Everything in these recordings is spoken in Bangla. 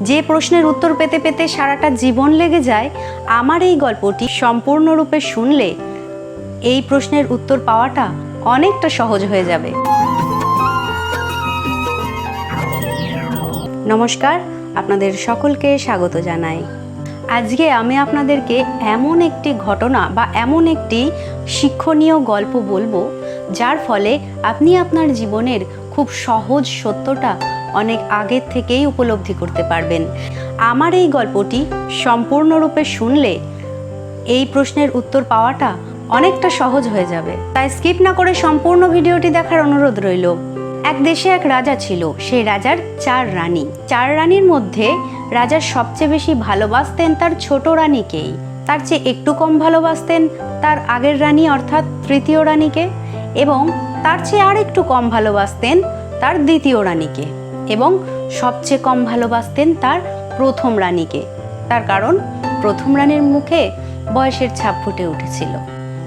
যে প্রশ্নের উত্তর পেতে পেতে সারাটা জীবন লেগে যায়, আমার এই গল্পটি সম্পূর্ণরূপে শুনলে এই প্রশ্নের উত্তর পাওয়াটা অনেকটা সহজ হয়ে যাবে। নমস্কার, আপনাদের সকলকে স্বাগত জানাই। আজকে আমি আপনাদেরকে এমন একটি ঘটনা বা এমন একটি শিক্ষণীয় গল্প বলব, যার ফলে আপনি আপনার জীবনের খুব সহজ সত্যটা অনেক আগের থেকেই উপলব্ধি করতে পারবেন। আমার এই গল্পটি সম্পূর্ণরূপে শুনলে এই প্রশ্নের উত্তর পাওয়াটা অনেকটা সহজ হয়ে যাবে। তাই স্কিপ না করে সম্পূর্ণ ভিডিওটি দেখার অনুরোধ রইল। এক দেশে এক রাজা ছিল সেই রাজার চার রানী। চার রানীর মধ্যে রাজা সবচেয়ে বেশি ভালোবাসতেন তার ছোট রানীকেই। তার চেয়ে একটু কম ভালোবাসতেন তার আগের রানী, অর্থাৎ তৃতীয় রানীকে, এবং তার চেয়ে আর একটু কম ভালোবাসতেন তার দ্বিতীয় রানীকে। এবং সবচেয়ে কম ভালোবাসতেন তার প্রথম রানীকে। তার কারণ, প্রথম রানীর মুখে বয়সের ছাপ ফুটে উঠেছিল।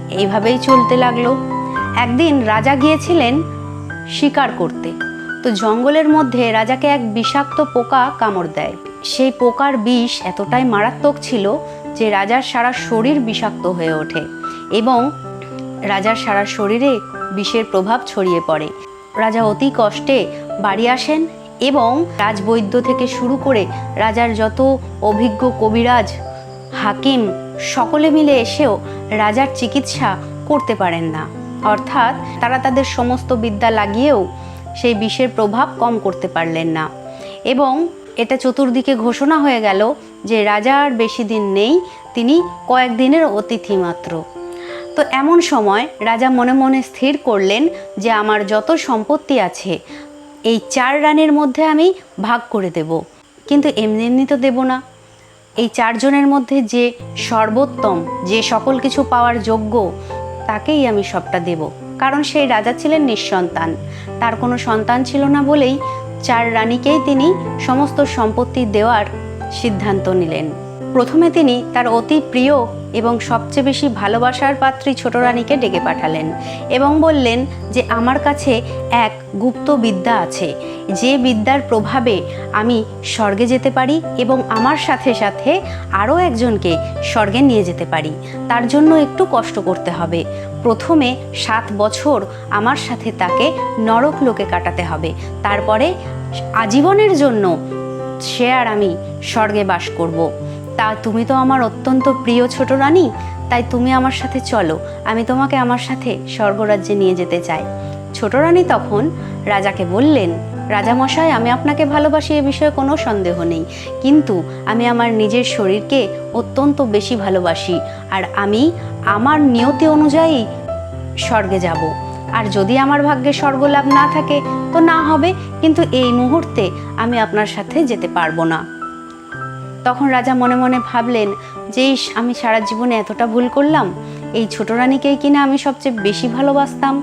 এইভাবেই চলতে লাগল। একদিন রাজা গিয়েছিলেন শিকার করতে। তো জঙ্গলের মধ্যে রাজাকে এক বিষাক্ত পোকা কামড় দেয়। সেই পোকার বিষ এতটাই মারাত্মক ছিল যে রাজার সারা শরীর বিষাক্ত হয়ে ওঠে এবং রাজার সারা শরীরে বিষের প্রভাব ছড়িয়ে পড়ে। রাজা অতি কষ্টে বাড়ি আসেন এবং রাজবৈদ্য থেকে শুরু করে রাজার যত অভিজ্ঞ কবিরাজ, হাকিম, সকলে মিলে এসেও রাজার চিকিৎসা করতে পারেন না। অর্থাৎ তারা তাদের সমস্ত বিদ্যা লাগিয়েও সেই বিষের প্রভাব কম করতে পারলেন না। এবং এটা চতুর্দিকে ঘোষণা হয়ে গেল যে রাজার বেশি দিন নেই, তিনি কয়েকদিনের অতিথি মাত্র। তো এমন সময় রাজা মনে মনে স্থির করলেন যে আমার যত সম্পত্তি আছে এই চার রানের মধ্যে আমি ভাগ করে দেব। কিন্তু এমনি এমনি তো দেব না। এই চারজনের মধ্যে যে সর্বোত্তম, যে সকল কিছু পাওয়ার যোগ্য, তাকেই আমি সবটা দেব। কারণ সেই রাজা ছিলেন নিঃসন্তান। তার কোনো সন্তান ছিল না বলেই চার রানীকেই তিনি সমস্ত সম্পত্তি দেওয়ার সিদ্ধান্ত নিলেন। প্রথমে তিনি তার অতি প্রিয় এবং সবচেয়ে বেশি ভালোবাসার পাত্রী ছোট রানীকে ডেকে পাঠালেন এবং বললেন যে, আমার কাছে এক গুপ্ত বিদ্যা আছে। যে বিদ্যার প্রভাবে আমি স্বর্গে যেতে পারি এবং আমার সাথে সাথে আরও একজনকে স্বর্গে নিয়ে যেতে পারি। তার জন্য একটু কষ্ট করতে হবে। প্রথমে সাত বছর আমার সাথে তাকে নরক লোকে কাটাতে হবে। তারপরে আজীবনের জন্য সে আর আমি স্বর্গে বাস করব। তা তুমি তো আমার অত্যন্ত প্রিয় ছোট রানী, তাই তুমি আমার সাথে চলো। আমি তোমাকে আমার সাথে স্বর্গরাজ্যে নিয়ে যেতে চাই। ছোট রানী তখন রাজাকে বললেন রাজামশাই আমি আপনাকে ভালোবাসি এ বিষয়ে কোনো সন্দেহ নেই। কিন্তু আমি আমার নিজের শরীরকে অত্যন্ত বেশি ভালোবাসি, আর আমি আমার নিয়তি অনুযায়ী স্বর্গে যাব। আর যদি আমার ভাগ্যে স্বর্গলাভ না থাকে, তো না হবে, কিন্তু এই মুহূর্তে আমি আপনার সাথে যেতে পারব না। তখন রাজা মনে মনে ভাবলেন, যে আমি সারা জীবনে এতটা ভুল করলাম, এই ছোট রানীকেই কিনা আমি সবচেয়ে বেশি ভালোবাসতাম?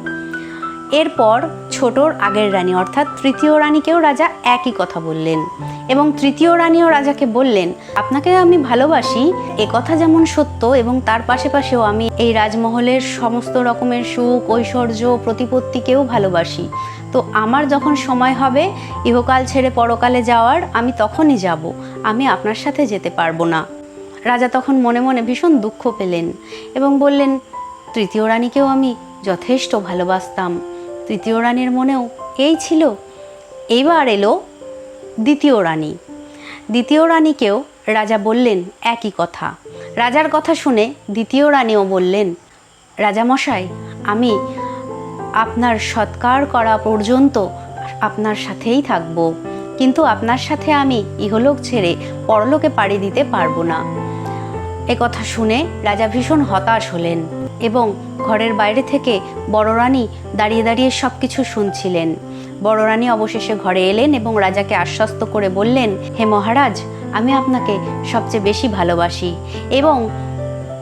এরপর ছোটর আগের রানী, অর্থাৎ তৃতীয় রানীকেও রাজা একই কথা বললেন এবং তৃতীয় রানীও রাজাকে বললেন, আপনাকে আমি ভালোবাসি, এ কথা যেমন সত্য এবং তার পাশেও আমি এই রাজমহলের সমস্ত রকমের সুখ, ঐশ্বর্য, প্রতিপত্তিকেও ভালোবাসি। তো আমার যখন সময় হবে, ইহকাল ছেড়ে পরকালে যাওয়ার, আমি তখনই যাব। আমি আপনার সাথে যেতে পারব না। রাজা তখন মনে মনে ভীষণ দুঃখ পেলেন এবং বললেন, তৃতীয় রানীকেও আমি যথেষ্ট ভালোবাসতাম। তৃতীয় রানীর মনেও এই ছিল। এইবার এলো দ্বিতীয় রানী। দ্বিতীয় রানীকেও রাজা বললেন একই কথা। রাজার কথা শুনে দ্বিতীয় রানীও বললেন, রাজামশাই, আমি আপনার সৎকার করা পর্যন্ত আপনার সাথেই থাকব। কিন্তু আপনার সাথে আমি ইহলোক ছেড়ে পরলোকে পাড়ি দিতে পারব না। এ কথা শুনে রাজা ভীষণ হতাশ হলেন এবং ঘরের বাইরে থেকে বড় রানী দাঁড়িয়ে দাঁড়িয়ে সব কিছু শুনছিলেন। বড় রানী অবশেষে ঘরে এলেন এবং রাজাকে আশ্বস্ত করে বললেন, হে মহারাজ, আমি আপনাকে সবচেয়ে বেশি ভালোবাসি এবং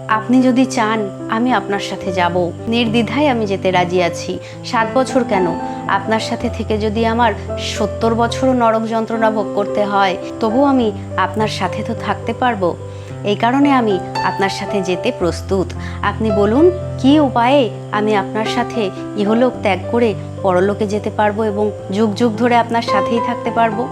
আপনি যদি চান, আমি আপনার সাথে যাব। নির্দ্বিধায় আমি যেতে রাজি আছি। সাত বছর কেন? আপনার সাথে থেকে যদি আমার সত্তর বছরও নরক যন্ত্রণা ভোগ করতে হয়, তবু আমি আপনার সাথে তো থাকতে পারব। এই কারণে আমি আপনার সাথে যেতে প্রস্তুত। আপনি বলুন, কি উপায়ে আমি আপনার সাথে ইহলোক ত্যাগ করে পরলোকে যেতে পারব এবং যুগ যুগ ধরে আপনার সাথেই থাকতে পারব?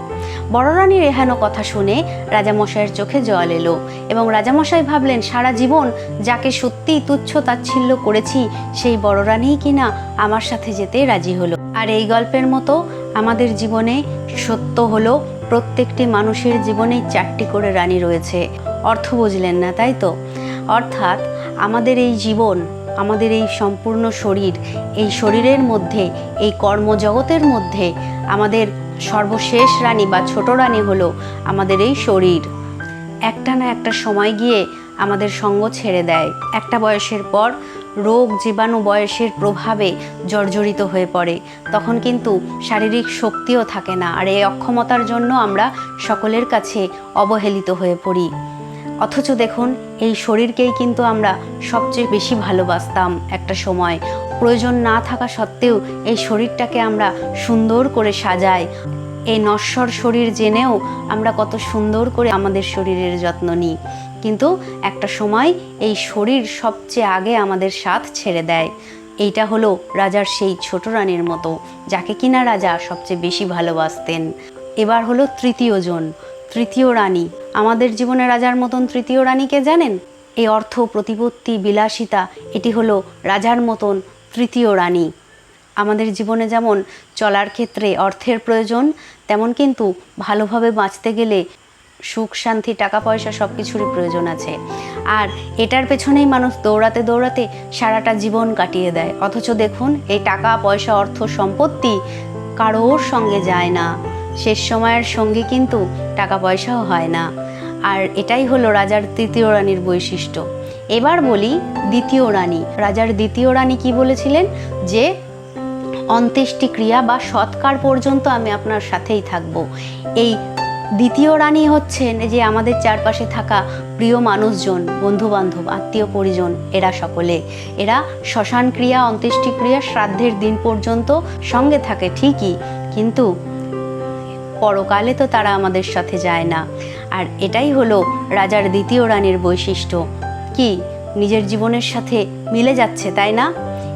বড় রানীর এহেন কথা শুনে রাজামশাইয়ের চোখে জল এলো এবং রাজামশাই ভাবলেন, সারা জীবন যাকে সত্যিই তুচ্ছ তাচ্ছিল্য করেছি, সেই বড় রানীই কিনা আমার সাথে যেতে রাজি হলো। আর এই গল্পের মতো আমাদের জীবনে সত্য হলো, প্রত্যেকটি মানুষের জীবনেই চারটি করে রানী রয়েছে। অর্থ বুঝলেন না, তাই তো? অর্থাৎ আমাদের এই জীবন, আমাদের এই সম্পূর্ণ শরীর, এই শরীরের মধ্যে, এই কর্মজগতের মধ্যে আমাদের সর্বশেষ রানী বা ছোট রানী হলো আমাদের এই শরীর। একটা না একটা সময় গিয়ে আমাদের সঙ্গ ছেড়ে দেয়। একটা বয়সের পর রোগ জীবাণু বয়সের প্রভাবে জর্জরিত হয়ে পড়ে। তখন কিন্তু শারীরিক শক্তিও থাকে না। আর এই অক্ষমতার জন্য আমরা সকলের কাছে অবহেলিত হয়ে পড়ি। অথচ দেখুন, এই শরীরকেই কিন্তু আমরা সবচেয়ে বেশি ভালোবাসতাম একটা সময়। প্রয়োজন না থাকা সত্ত্বেও এই শরীরটাকে আমরা সুন্দর করে সাজাই। এই নশ্বর শরীর জেনেও আমরা কত সুন্দর করে আমাদের শরীরের যত্ন নিই। কিন্তু একটা সময় এই শরীর সবচেয়ে আগে আমাদের সাথ ছেড়ে দেয়। এইটা হলো রাজার সেই ছোট রানীর মতো, যাকে কিনা রাজা সবচেয়ে বেশি ভালোবাসতেন। এবার হলো তৃতীয় জন, তৃতীয় রানী। আমাদের জীবনে রাজার মতন তৃতীয় রানীকে জানেন? এই অর্থ প্রতিপত্তি বিলাসিতা, এটি হলো রাজার মতন তৃতীয় রানী। আমাদের জীবনে যেমন চলার ক্ষেত্রে অর্থের প্রয়োজন, তেমন কিন্তু ভালোভাবে বাঁচতে গেলে সুখ, শান্তি টাকা পয়সা সব কিছুরই প্রয়োজন আছে। আর এটার পেছনেই মানুষ দৌড়াতে দৌড়াতে সারাটা জীবন কাটিয়ে দেয়। অথচ দেখুন, এই টাকা, পয়সা, অর্থ, সম্পত্তি কারোর সঙ্গে যায় না। শেষ সময়ের সঙ্গে কিন্তু টাকা পয়সাও হয় না। আর এটাই হলো রাজার তৃতীয় রানীর বৈশিষ্ট্য। এবার বলি দ্বিতীয় রানী। রাজার দ্বিতীয় রানী কি বলেছিলেন? যে, অন্ত্যেষ্টি ক্রিয়া বা সৎকার পর্যন্ত আমি আপনার সাথেই থাকব। এই দ্বিতীয় রানী হচ্ছেন যে আমাদের চারপাশে থাকা প্রিয় মানুষজন বন্ধু বান্ধব আত্মীয় পরিজন, এরা সকলে। এরা শ্মশান ক্রিয়া, অন্ত্যেষ্টি ক্রিয়া, শ্রাদ্ধের দিন পর্যন্ত সঙ্গে থাকে, ঠিকই। কিন্তু পরকালে তো তারা আমাদের সাথে যায় না। আর এটাই হলো রাজার দ্বিতীয় রানীর বৈশিষ্ট্য। কি নিজের জীবনের সাথে মিলে যাচ্ছে, তাই না?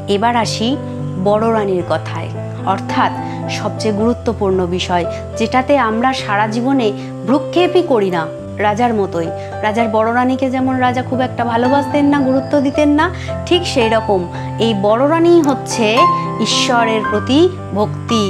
এবার আসি বড় রানীর কথায়। অর্থাৎ সবচেয়ে গুরুত্বপূর্ণ বিষয়, যেটাতে আমরা সারা জীবনে ভ্রুক্ষেপই করি না রাজার মতোই। রাজার বড় রানীকে যেমন রাজা খুব একটা ভালোবাসতেন না, গুরুত্ব দিতেন না, ঠিক সেই রকম। এই বড় রানী হচ্ছে ঈশ্বরের প্রতি ভক্তি,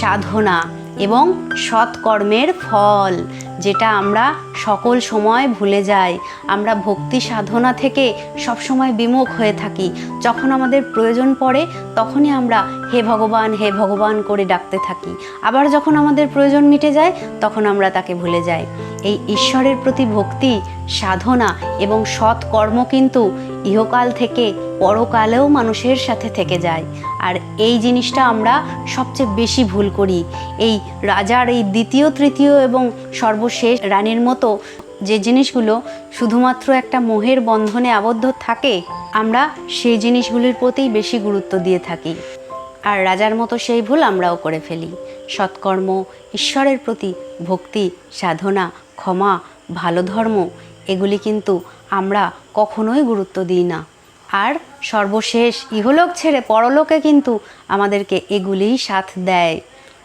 সাধনা এবং সৎকর্মের ফল। যেটা আমরা সকল সময় ভুলে যাই। আমরা ভক্তি সাধনা থেকে সবসময় বিমুখ হয়ে থাকি। যখন আমাদের প্রয়োজন পড়ে, তখনই আমরা হে ভগবান হে ভগবান করে ডাকতে থাকি। আবার যখন আমাদের প্রয়োজন মিটে যায়, তখন আমরা তাকে ভুলে যাই। এই ঈশ্বরের প্রতি ভক্তি, সাধনা এবং সৎ কর্ম কিন্তু ইহকাল থেকে পরকালেও মানুষের সাথে থেকে যায়। আর এই জিনিসটা আমরা সবচেয়ে বেশি ভুল করি। এই রাজার এই দ্বিতীয়, তৃতীয় এবং সর্বশেষ রানীর মতো যে জিনিসগুলো শুধুমাত্র একটা মোহের বন্ধনে আবদ্ধ থাকে, আমরা সেই জিনিসগুলির প্রতিই বেশি গুরুত্ব দিয়ে থাকি। আর রাজার মতো সেই ভুল আমরাও করে ফেলি। সৎকর্ম, ঈশ্বরের প্রতি ভক্তি, সাধনা, ক্ষমা, ভালো ধর্ম, এগুলি কিন্তু আমরা কখনোই গুরুত্ব দিই না। আর সর্বশেষ ইহলোক ছেড়ে পরলোকে কিন্তু আমাদেরকে এগুলিই সাথ দেয়।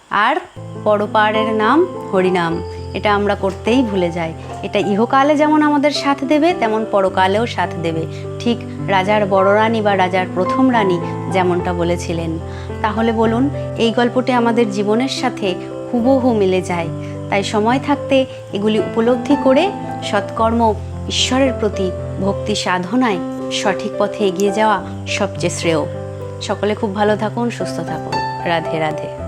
আর পরপারের নাম হরিনাম, এটা আমরা করতেই ভুলে যাই। এটা ইহকালে যেমন আমাদের সাথ দেবে, তেমন পরকালেও সাথ দেবে। ঠিক রাজার বড় রানী বা রাজার প্রথম রানী যেমনটা বলেছিলেন। তাহলে বলুন, এই গল্পটি আমাদের জীবনের সাথে হুবহু মিলে যায়। তাই সময় থাকতে এগুলি উপলব্ধি করে সৎকর্ম ঈশ্বরের প্রতি ভক্তি সাধনায় সঠিক পথে এগিয়ে যাওয়া সবচেয়ে শ্রেয়। সকলে খুব ভালো থাকুন সুস্থ থাকুন। রাধে রাধে।